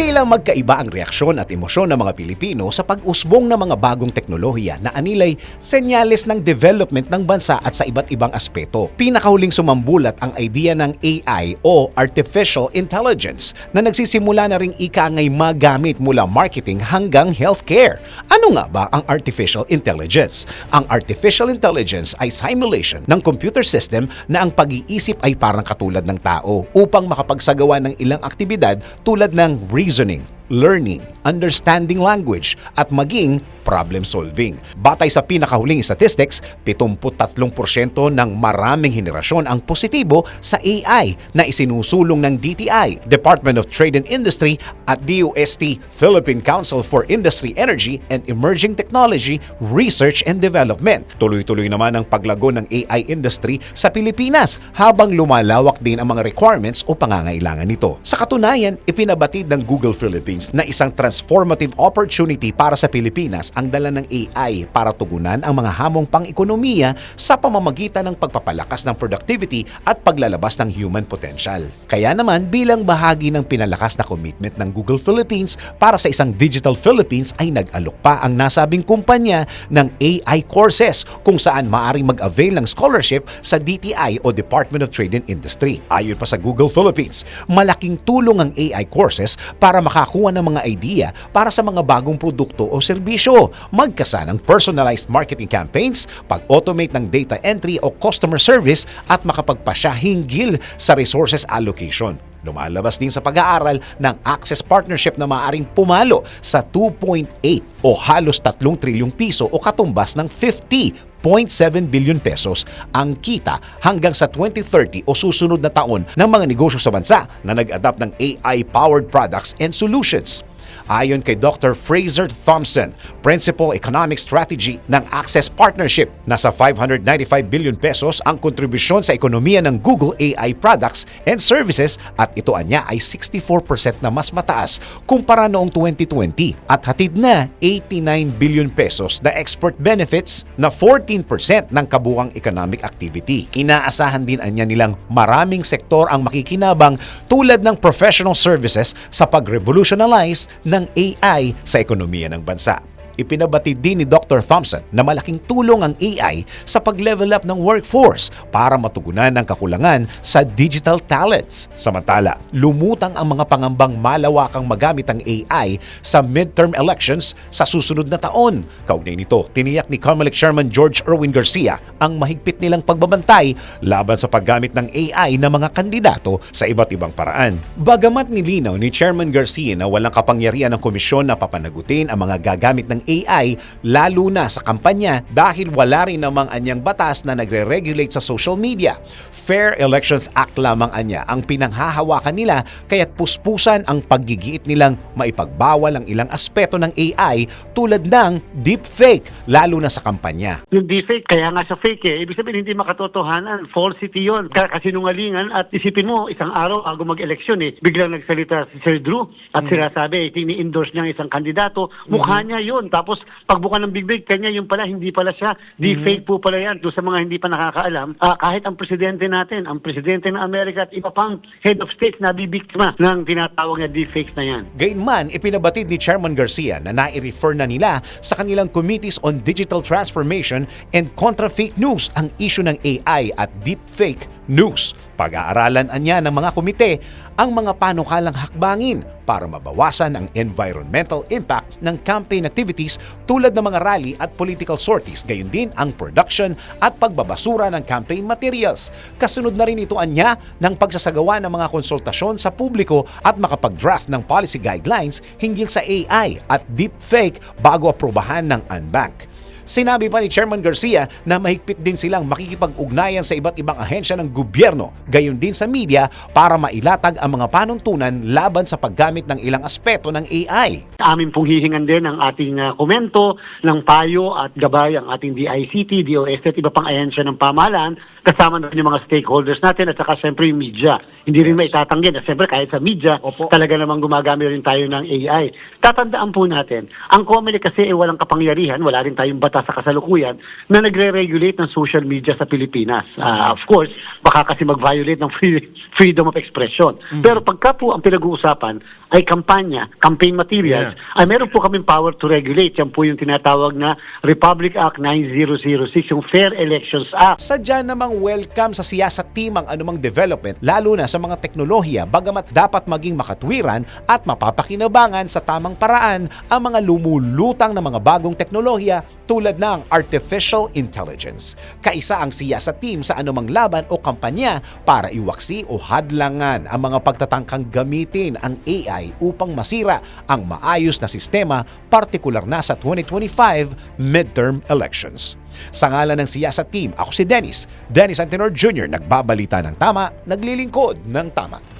Tila magkaiba ang reaksyon at emosyon ng mga Pilipino sa pag-usbong ng mga bagong teknolohiya na anilay senyales ng development ng bansa at sa iba't ibang aspeto. Pinakahuling sumambulat ang idea ng AI o Artificial Intelligence na nagsisimula na ring ikangay magamit mula marketing hanggang healthcare. Ano nga ba ang Artificial Intelligence? Ang Artificial Intelligence ay simulation ng computer system na ang pag-iisip ay parang katulad ng tao upang makapagsagawa ng ilang aktibidad tulad ng reasoning, learning, understanding language, at maging problem solving. Batay sa pinakahuling statistics, 73% ng maraming henerasyon ang positibo sa AI na isinusulong ng DTI, Department of Trade and Industry at DOST, Philippine Council for Industry, Energy and Emerging Technology Research and Development. Tuloy-tuloy naman ang paglago ng AI industry sa Pilipinas habang lumalawak din ang mga requirements o pangangailangan nito. Sa katunayan, ipinabatid ng Google Philippines na isang transformative opportunity para sa Pilipinas ang dala ng AI para tugunan ang mga hamong pang-ekonomiya sa pamamagitan ng pagpapalakas ng productivity at paglalabas ng human potential. Kaya naman bilang bahagi ng pinalakas na commitment ng Google Philippines para sa isang Digital Philippines ay nag-alok pa ang nasabing kumpanya ng AI courses kung saan maaring mag-avail ng scholarship sa DTI o Department of Trade and Industry. Ayon pa sa Google Philippines, malaking tulong ang AI courses para makakuha ng mga idea para sa mga bagong produkto o serbisyo, magkasa ng personalized marketing campaigns, pag-automate ng data entry o customer service at makapagpasya hinggil sa resources allocation. Lumalabas din sa pag-aaral ng Access Partnership na maaaring pumalo sa 2.8 o halos 3 trilyong piso o katumbas ng 50.7 billion pesos ang kita hanggang sa 2030 o susunod na taon ng mga negosyo sa bansa na nag-adapt ng AI-powered products and solutions. Ayon kay Dr. Fraser Thompson, Principal Economic Strategy ng Access Partnership, nasa 595 billion pesos ang kontribusyon sa ekonomiya ng Google AI products and services at ito anya ay 64% na mas mataas kumpara noong 2020 at hatid na 89 billion pesos na export benefits na 14% ng kabuang economic activity. Inaasahan din anya nilang maraming sektor ang makikinabang tulad ng professional services sa pag-revolutionize ng AI sa ekonomiya ng bansa. Ipinabatid din ni Dr. Thompson na malaking tulong ang AI sa pag-level up ng workforce para matugunan ang kakulangan sa digital talents. Samantala, lumutang ang mga pangambang malawakang magamit ang AI sa midterm elections sa susunod na taon. Kaugnay nito, tiniyak ni COMELEC Chairman George Erwin Garcia ang mahigpit nilang pagbabantay laban sa paggamit ng AI ng mga kandidato sa iba't ibang paraan. Bagamat nilinaw ni Chairman Garcia na walang kapangyarihan ng komisyon na papanagutin ang mga gagamit ng AI lalo na sa kampanya dahil wala rin namang anyang batas na nagre-regulate sa social media. Fair Elections Act lamang anya ang pinanghahawakan nila kaya't puspusan ang paggigiit nilang maipagbawal ang ilang aspeto ng AI tulad ng deepfake lalo na sa kampanya. Yung deepfake, kaya nga sa fake eh. Ibig sabihin, hindi makatotohanan. Falsity yun. Kasinungalingan at isipin mo, isang araw bago mag-eleksyon eh, biglang nagsalita si Sir Drew at sinasabi, tini-endorse niya ang isang kandidato. Mukha niya yun. Tapos, pagbuka ng bigbig, kanya yung pala, hindi pala siya. Deepfake po pala yan. Doon sa mga hindi pa nakakaalam, ah, kahit ang presidente natin, ang presidente ng Amerika at iba pang head of states na bibiktima ng tinatawag na deepfakes na yan. Gayunman, ipinabatid ni Chairman Garcia na nai-refer na nila sa kanilang Committees on Digital Transformation and Contra Fake News ang issue ng AI at deepfake news. Pag-aaralan anya ng mga komite ang mga panukalang hakbangin para mabawasan ang environmental impact ng campaign activities tulad ng mga rally at political sorties, gayon din ang production at pagbabasura ng campaign materials. Kasunod na rin ito anya ng pagsasagawa ng mga konsultasyon sa publiko at makapag-draft ng policy guidelines hinggil sa AI at deepfake bago aprobahan ng UNBank. Sinabi pa ni Chairman Garcia na mahigpit din silang makikipag-ugnayan sa iba't ibang ahensya ng gobyerno, gayon din sa media para mailatag ang mga panuntunan laban sa paggamit ng ilang aspeto ng AI. Amin pong hihingan din ang ating uh, komento ng payo at gabay ang ating DICT, DOST at iba pang ahensya ng pamahalaan kasama na yung mga stakeholders natin at saka siyempre yung media. Hindi rin Yes. maitatanggi na siyempre kahit sa media, Opo. talaga namang gumagamit rin tayo ng AI. Tatandaan po natin, ang COMELEC kasi ay walang kapangyarihan, wala rin tayong batas sa kasalukuyan na nagre-regulate ng social media sa Pilipinas. Ah, of course, baka kasi mag-violate ng free- freedom of expression. Mm-hmm. Pero pagka po ang pinag-uusapan ay kampanya, campaign materials, ay meron po kaming power to regulate. Yan po yung tinatawag na Republic Act 9006, yung Fair Elections Act. Sadya namang welcome sa siyasat team ang anumang development lalo na sa mga teknolohiya bagamat dapat maging makatwiran at mapapakinabangan sa tamang paraan ang mga lumulutang na mga bagong teknolohiya tulad ng artificial intelligence. Kaisa ang siyasat team sa anumang laban o kampanya para iwaksi o hadlangan ang mga pagtatangkang gamitin ang AI upang masira ang maayos na sistema partikular na sa 2025 midterm elections. Sa ngalan ng siyasat team, ako si Dennis, Dennis Antenor Jr., nagbabalita ng tama, naglilingkod ng tama.